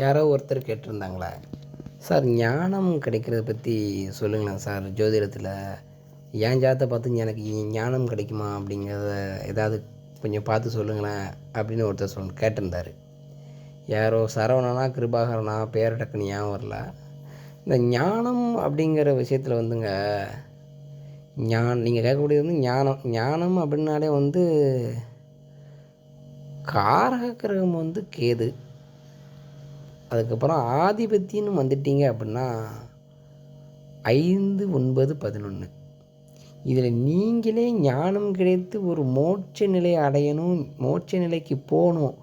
யாரோ ஒருத்தர் கேட்டிருந்தாங்களா. சார் ஞானம் கிடைக்கிறத பற்றி சொல்லுங்களேன் சார் ஜோதிடத்தில். என் ஜாதத்தை பார்த்து எனக்கு ஞானம் கிடைக்குமா அப்படிங்கிறத ஏதாவது கொஞ்சம் பார்த்து சொல்லுங்களேன் அப்படின்னு ஒருத்தர் சொல் கேட்டிருந்தார். யாரோ சரவணனா கிருபாகரனா பேர் டக்குன்னு வரல. இந்த ஞானம் அப்படிங்கிற விஷயத்தில் வந்துங்க ஞான் நீங்கள் கேட்கக்கூடியது வந்து ஞானம் ஞானம் அப்படின்னாலே வந்து காரக கிரகம் வந்து கேது. அதுக்கப்புறம் ஆதிபத்தியன்னு வந்துட்டீங்க அப்படின்னா ஐந்து ஒன்பது பதினொன்று இதில் நீங்களே ஞானம் கிடைத்து ஒரு மோட்ச நிலையை அடையணும் மோட்ச நிலைக்கு போகணும்.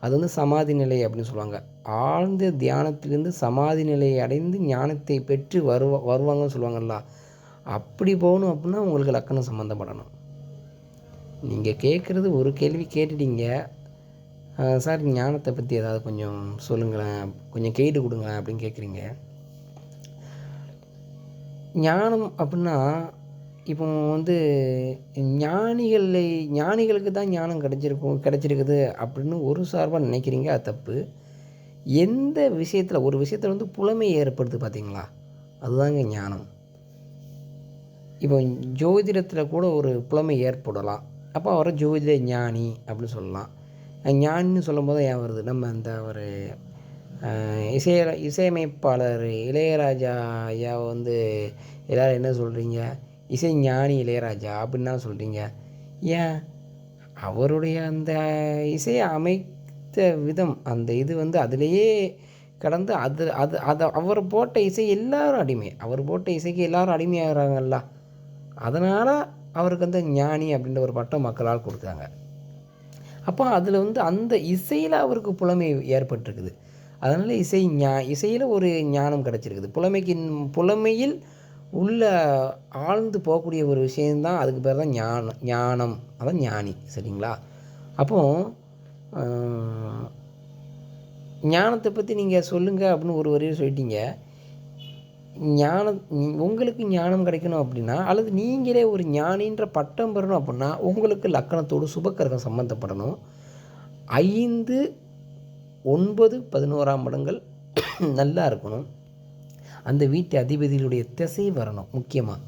அது வந்து சமாதி நிலை அப்படின்னு சொல்லுவாங்க. ஆழ்ந்த தியானத்திலிருந்து சமாதி நிலையை அடைந்து ஞானத்தை பெற்று வருவா வருவாங்கன்னு சொல்லுவாங்கல்ல. அப்படி போகணும் அப்படின்னா உங்களுக்கு லக்கணம் சம்மந்தப்படணும் நீங்கள் கேட்குறது ஒரு கேள்வி கேட்டுட்டீங்க. சார் ஞானத்தை பற்றி ஏதாவது கொஞ்சம் சொல்லுங்களேன். கொஞ்சம் கைடு கொடுங்களேன் அப்படின்னு கேட்குறீங்க ஞானம் அப்படின்னா இப்போ வந்து ஞானிகளை ஞானிகளுக்கு தான் ஞானம் கிடைச்சிருக்கும் கிடைச்சிருக்குது அப்படின்னு ஒரு சார்பாக நினைக்கிறீங்க அது தப்பு. எந்த விஷயத்தில் ஒரு விஷயத்தில் வந்து புலமை ஏற்படுது பார்த்தீங்களா அதுதாங்க ஞானம். இப்போ ஜோதிடத்தில் கூட ஒரு புலமை ஏற்படலாம். அப்போ அவரை ஜோதிட ஞானி அப்படின்னு சொல்லலாம். ஞான்னு ஞானின்னு சொல்லும்போது ஏன் வருது? நம்ம அந்த ஒரு இசை இசையமைப்பாளர் இளையராஜா ஐயா வந்து எல்லோரும் என்ன சொல்கிறீங்க இசை ஞானி இளையராஜா அப்படின்னு தான் சொல்கிறீங்க ஏன்? அவருடைய அந்த இசையை அமைத்த விதம் அந்த இது வந்து அதிலேயே கடந்து அது அது அதை அவர் போட்ட இசை எல்லாரும் அடிமை. அவர் போட்ட இசைக்கு எல்லாரும் அடிமையாகிறாங்கல்ல. அதனால் அவருக்கு வந்து ஞானி அப்படின்ற ஒரு பட்டம் மக்களால் கொடுத்தாங்க. அப்போ அதில் வந்து அந்த இசையில் அவருக்கு புலமை ஏற்பட்டிருக்குது. அதனால் இசை ஞா இசையில் ஒரு ஞானம் கிடச்சிருக்குது. புலமைக்கு புலமையில் உள்ள ஆழ்ந்து போகக்கூடிய ஒரு விஷயந்தான் அதுக்கு பேர் தான் ஞானம் ஞானம். அதான் ஞானி சரிங்களா? அப்போது ஞானத்தை பற்றி நீங்கள் சொல்லுங்கள் அப்படின்னு ஒரு வரையும் சொல்லிட்டீங்க. ஞானம் உங்களுக்கு ஞானம் கிடைக்கணும் அப்படின்னா அல்லது நீங்களே ஒரு ஞானின்ற பட்டம் பெறணும் அப்படின்னா உங்களுக்கு லக்கணத்தோடு சுபக்கரகம் சம்மந்தப்படணும் ஐந்து ஒன்பது பதினோராம் இடங்கள் நல்லா இருக்கணும். அந்த வீட்டு அதிபதிகளுடைய திசை வரணும் முக்கியமாக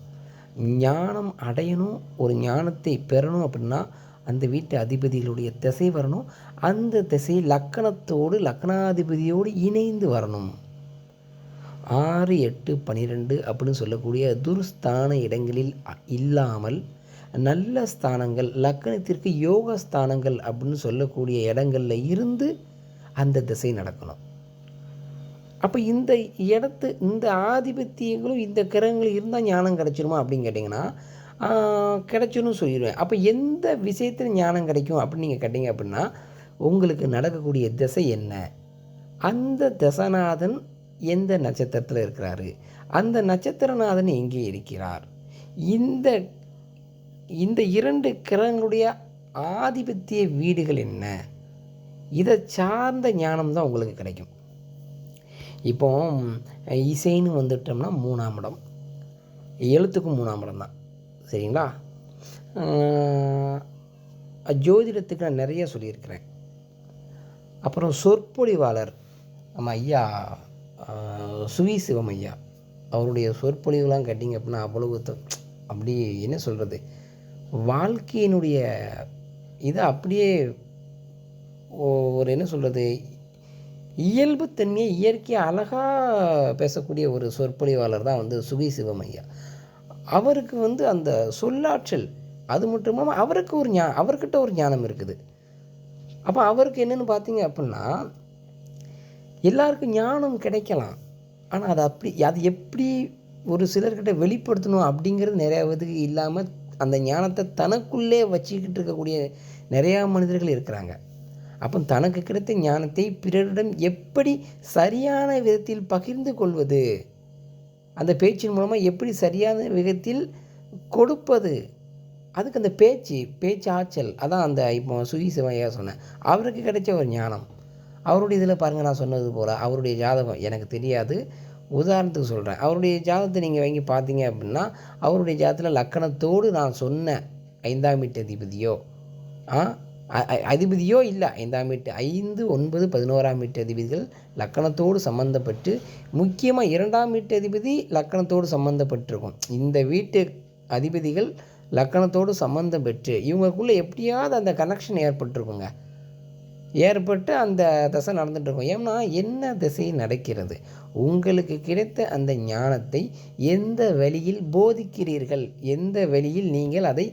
ஞானம் அடையணும் ஒரு ஞானத்தை பெறணும் அப்படின்னா அந்த வீட்டு அதிபதிகளுடைய திசை வரணும். அந்த திசை லக்கணத்தோடு லக்கணாதிபதியோடு இணைந்து வரணும். ஆறு எட்டு பன்னிரெண்டு அப்படின்னு சொல்லக்கூடிய துர்ஸ்தான இடங்களில் இல்லாமல் நல்ல ஸ்தானங்கள் லக்கணத்திற்கு யோக ஸ்தானங்கள் அப்படின்னு சொல்லக்கூடிய இடங்களில் இருந்து அந்த திசை நடக்கணும். அப்போ இந்த இடத்து இந்த ஆதிபத்தியங்களும் இந்த கிரகங்களும் இருந்தால் ஞானம் கிடச்சிருமா அப்படின்னு கேட்டிங்கன்னா ஆஹ், கிடைச்சிரும்னு சொல்லிடுவேன். அப்போ எந்த விஷயத்தில் ஞானம் கிடைக்கும் அப்படின்னு நீங்கள் கேட்டிங்க அப்படின்னா உங்களுக்கு நடக்கக்கூடிய திசை என்ன? அந்த தசநாதன் எந்த நட்சத்திரத்தில் இருக்கிறாரு? அந்த நட்சத்திரநாதன் எங்கே இருக்கிறார்? இந்த இந்த இரண்டு கிரகங்களுடைய ஆதிபத்திய வீடுகள் என்ன? இதை சார்ந்த ஞானம் தான் உங்களுக்கு கிடைக்கும். இப்போ இசைன்னு வந்துட்டோம்னா மூணாம் இடம். எழுத்துக்கும் மூணாம் இடம் தான். சரிங்களா? ஜோதிடத்துக்கு நான் நிறைய சொல்லியிருக்கிறேன். அப்புறம் சொற்பொழிவாளர் நம்ம ஐயா சுவி சிவம் ஐயா. அவருடைய சொற்பொழிவுலாம் கேட்டிங்க அப்படின்னா அவ்வளவு அப்படி என்ன சொல்கிறது வாழ்க்கையினுடைய இதை அப்படியே ஓ- ஒரு என்ன சொல்கிறது இயல்புத்தன்மையை இயற்கையாக அழகாக பேசக்கூடிய ஒரு சொற்பொழிவாளர் தான் வந்து சுகி சிவம் ஐயா. அவருக்கு வந்து அந்த சொல்லாற்றல் அது மட்டும் இல்லாமல் அவருக்கு ஒரு ஞா அவர்கிட்ட ஒரு ஞானம் இருக்குது. அப்போ அவருக்கு என்னென்னு பார்த்தீங்க அப்படின்னா எல்லாருக்கும் ஞானம் கிடைக்கலாம். ஆனால் அது அப்படி அது எப்படி ஒரு சிலர்கிட்ட வெளிப்படுத்தணும் அப்படிங்கிறது நிறையா இதுக்கு இல்லாமல் அந்த ஞானத்தை தனக்குள்ளே வச்சுக்கிட்டு இருக்கக்கூடிய நிறையா மனிதர்கள் இருக்கிறாங்க. அப்போ தனக்கு கிடைத்த ஞானத்தை பிறரிடம் எப்படி சரியான விதத்தில் பகிர்ந்து கொள்வது? அந்த பேச்சின் மூலமாக எப்படி சரியான விதத்தில் கொடுப்பது? அதுக்கு அந்த பேச்சு பேச்சு ஆற்றல் அதான் அந்த இப்போ சுயி சிவையா சொன்னேன் அவருக்கு கிடைச்ச ஒரு ஞானம். அவருடைய இதில் பாருங்கள் நான் சொன்னது போல் அவருடைய ஜாதகம் எனக்கு தெரியாது. உதாரணத்துக்கு சொல்கிறேன் அவருடைய ஜாதகத்தை நீங்கள் வாங்கி பார்த்தீங்க அப்படின்னா அவருடைய ஜாதகத்தில் லக்கணத்தோடு நான் சொன்ன ஐந்தாம் வீட்டு அதிபதியோ ஆ அ- அதிபதியோ இல்லை ஐந்தாம் வீட்டு ஐந்து ஒன்பது பதினோராம் வீட்டு அதிபதிகள் லக்கணத்தோடு சம்மந்தப்பட்டு முக்கியமாக இரண்டாம் வீட்டு அதிபதி லக்கணத்தோடு சம்மந்தப்பட்டிருக்கும் இந்த வீட்டு அதிபதிகள் லக்கணத்தோடு சம்மந்தம் பெற்று இவங்களுக்குள்ளே எப்படியாவது அந்த கனெக்ஷன் ஏற்பட்டிருக்குங்க. ஏற்பட்டு அந்த தசை நடந்துட்டு இருக்கும் ஏன்னா என்ன திசை நடக்கிறது? உங்களுக்கு கிடைத்த அந்த ஞானத்தை எந்த வழியில் போதிக்கிறீர்கள்? எந்த வழியில் நீங்கள் அதை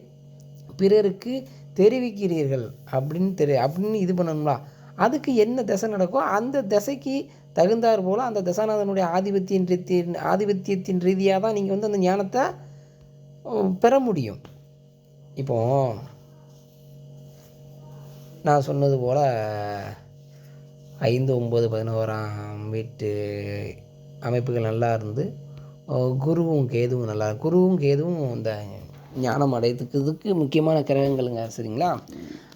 பிறருக்கு தெரிவிக்கிறீர்கள்? அப்படின்னு தெரி அப்படின்னு இது பண்ணணுங்களா அதுக்கு என்ன திசை நடக்கோ அந்த திசைக்கு தகுந்தாற் போல் அந்த தசாநாதனுடைய ஆதிபத்தியின் ரீதி ஆதிபத்தியத்தின் ரீதியாக தான் நீங்கள் வந்து அந்த ஞானத்தை பெற முடியும். இப்போது நான் சொன்னது போல் ஐந்து ஒம்பது பதினோராம் வீட்டு அமைப்புகள் நல்லா இருந்து குருவும் கேதுவும் நல்லா குருவும் கேதுவும் இந்த ஞானம் அடையத்துக்குதுக்கு முக்கியமான கிரகங்களுங்க சரிங்களா?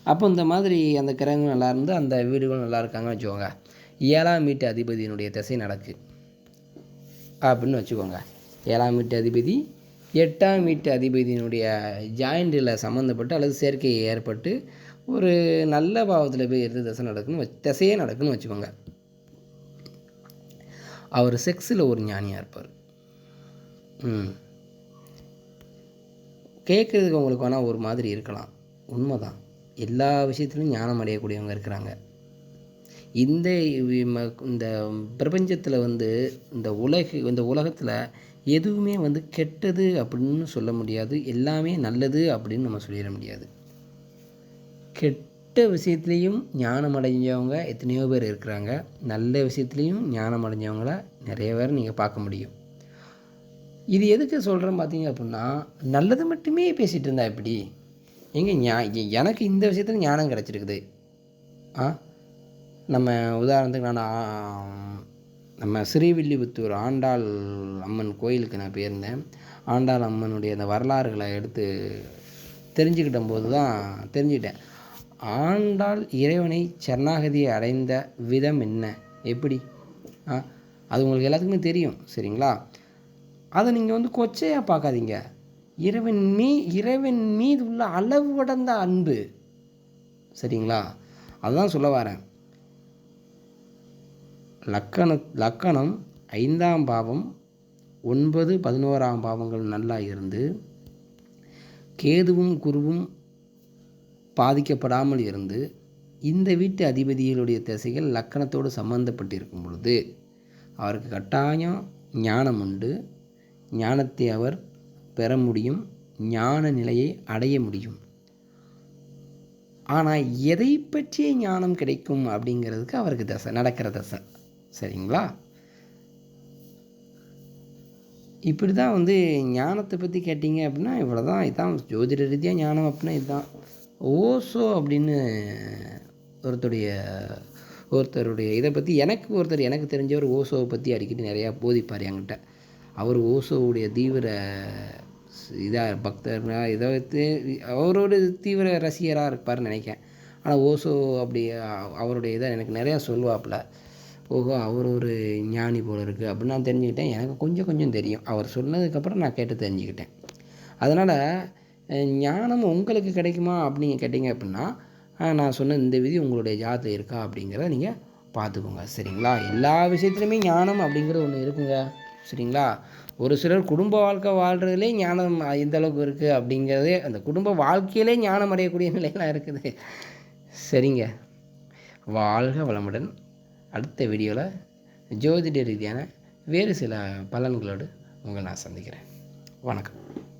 அப்போ இந்த மாதிரி அந்த கிரகங்கள் நல்லா இருந்து அந்த வீடுகளும் நல்லா இருக்காங்கன்னு வச்சுக்கோங்க. ஏழாம் வீட்டு அதிபதியினுடைய திசை நடக்கு. அப்படின்னு வச்சுக்கோங்க. ஏழாம் வீட்டு அதிபதி எட்டாம் வீட்டு அதிபதியினுடைய ஜாயிண்டில் சம்மந்தப்பட்டு அல்லது சேர்க்கை ஏற்பட்டு ஒரு நல்ல பாவத்தில் போய் எது திசை நடக்குன்னு வச்சு திசையே நடக்குன்னு வச்சுக்கோங்க. அவர் செக்ஸில் ஒரு ஞானியாக இருப்பார். கேட்குறதுக்கு உங்களுக்கு வேணால் ஒரு மாதிரி இருக்கலாம். உண்மைதான். எல்லா விஷயத்துலையும் ஞானம் அடையக்கூடியவங்க இருக்கிறாங்க. இந்த இந்த பிரபஞ்சத்தில் வந்து இந்த உலக இந்த உலகத்தில் எதுவுமே வந்து கெட்டது அப்படின்னு சொல்ல முடியாது. எல்லாமே நல்லது அப்படின்னு நம்ம சொல்லிட முடியாது. கெட்ட விஷயத்துலேயும் ஞானம் அடைஞ்சவங்க எத்தனையோ பேர் இருக்கிறாங்க. நல்ல விஷயத்துலேயும் ஞானம் அடைஞ்சவங்கள நிறைய பேர் நீங்கள் பார்க்க முடியும். இது எதுக்கு சொல்கிறேன் பார்த்தீங்க அப்படின்னா நல்லது மட்டுமே பேசிகிட்டு இருந்தா எப்படி? எங்கே ஞா எனக்கு இந்த விஷயத்தில் ஞானம் கிடச்சிருக்குது. ஆ? நம்ம உதாரணத்துக்கு நான் நம்ம ஸ்ரீவில்லிபுத்தூர் ஆண்டாள் அம்மன் கோயிலுக்கு நான் போயிருந்தேன். ஆண்டாள் அம்மனுடைய அந்த வரலாறுகளை எடுத்து தெரிஞ்சுக்கிட்ட போது தான் தெரிஞ்சுக்கிட்டேன். ஆண்டாள் இறைவனை சரணாகதியை அடைந்த விதம் என்ன? எப்படி? ஆ அது உங்களுக்கு எல்லாத்துக்குமே தெரியும் சரிங்களா? அதை நீங்கள் வந்து கொச்சையாக பார்க்காதீங்க. இறைவன் மீ இறைவன் மீது உள்ள அளவு கடந்த அன்பு சரிங்களா? அதுதான் சொல்ல வரேன். லக்கண லக்கணம் ஐந்தாம் பாவம் ஒன்பது பதினோராம் பாவங்கள் நல்லா இருந்து கேதுவும் குருவும் பாதிக்கப்படாமல் இருந்து இந்த வீட்டு அதிபதிகளுடைய திசைகள் லக்கணத்தோடு சம்பந்தப்பட்டிருக்கும் பொழுது அவருக்கு கட்டாயம் ஞானம் உண்டு. ஞானத்தை அவர் பெற முடியும். ஞான நிலையை அடைய முடியும். ஆனால் எதை பற்றிய ஞானம் கிடைக்கும் அப்படிங்கிறதுக்கு அவருக்கு தசை நடக்கிற தசை. சரிங்களா? இப்படி தான் வந்து ஞானத்தை பற்றி கேட்டிங்க அப்படின்னா இவ்வளோ தான் இதுதான் ஜோதிட ரீதியாக ஞானம் அப்படின்னா இதுதான் ஓசோ அப்படின்னு ஒருத்தருடைய ஒருத்தருடைய இதை பற்றி எனக்கு ஒருத்தர் எனக்கு தெரிஞ்சவர் ஓசோவை பற்றி அடிக்கடி நிறையா போதிப்பார் என்கிட்ட. அவர் ஓசோவுடைய தீவிர இதாக பக்தர்னா இதை வைத்து அவரோட தீவிர ரசிகராக இருப்பார்னு நினைக்கிறேன். ஆனால் ஓசோ அப்படி அவருடைய இதை எனக்கு நிறையா சொல்லுவாப்புல. ஓஹோ அவர் ஒரு ஞானி போல இருக்குது அப்படின்னு நான் தெரிஞ்சுக்கிட்டேன். எனக்கு கொஞ்சம் கொஞ்சம் தெரியும். அவர் சொன்னதுக்கப்புறம் நான் கேட்டு தெரிஞ்சுக்கிட்டேன். அதனால் ஞானம் உங்களுக்கு கிடைக்குமா அப்படின்னு கேட்டிங்க அப்படின்னா நான் சொன்ன இந்த விதி உங்களுடைய ஜாதத்தில் இருக்கா அப்படிங்கிறத நீங்கள் பார்த்துக்கோங்க. சரிங்களா? எல்லா விஷயத்துலையுமே ஞானம் அப்படிங்கிறது ஒன்று இருக்குங்க. சரிங்களா? ஒரு சிலர் குடும்ப வாழ்க்கை வாழ்கிறதுலே ஞானம் எந்த அளவுக்கு இருக்குது அப்படிங்கிறதே அந்த குடும்ப வாழ்க்கையிலே ஞானம் அடையக்கூடிய நிலையெல்லாம் இருக்குது. சரிங்க. வாழ்க வளமுடன். அடுத்த வீடியோவில் ஜோதிட ரீதியான வேறு சில பலன்களோடு உங்களை நான் சந்திக்கிறேன். வணக்கம்.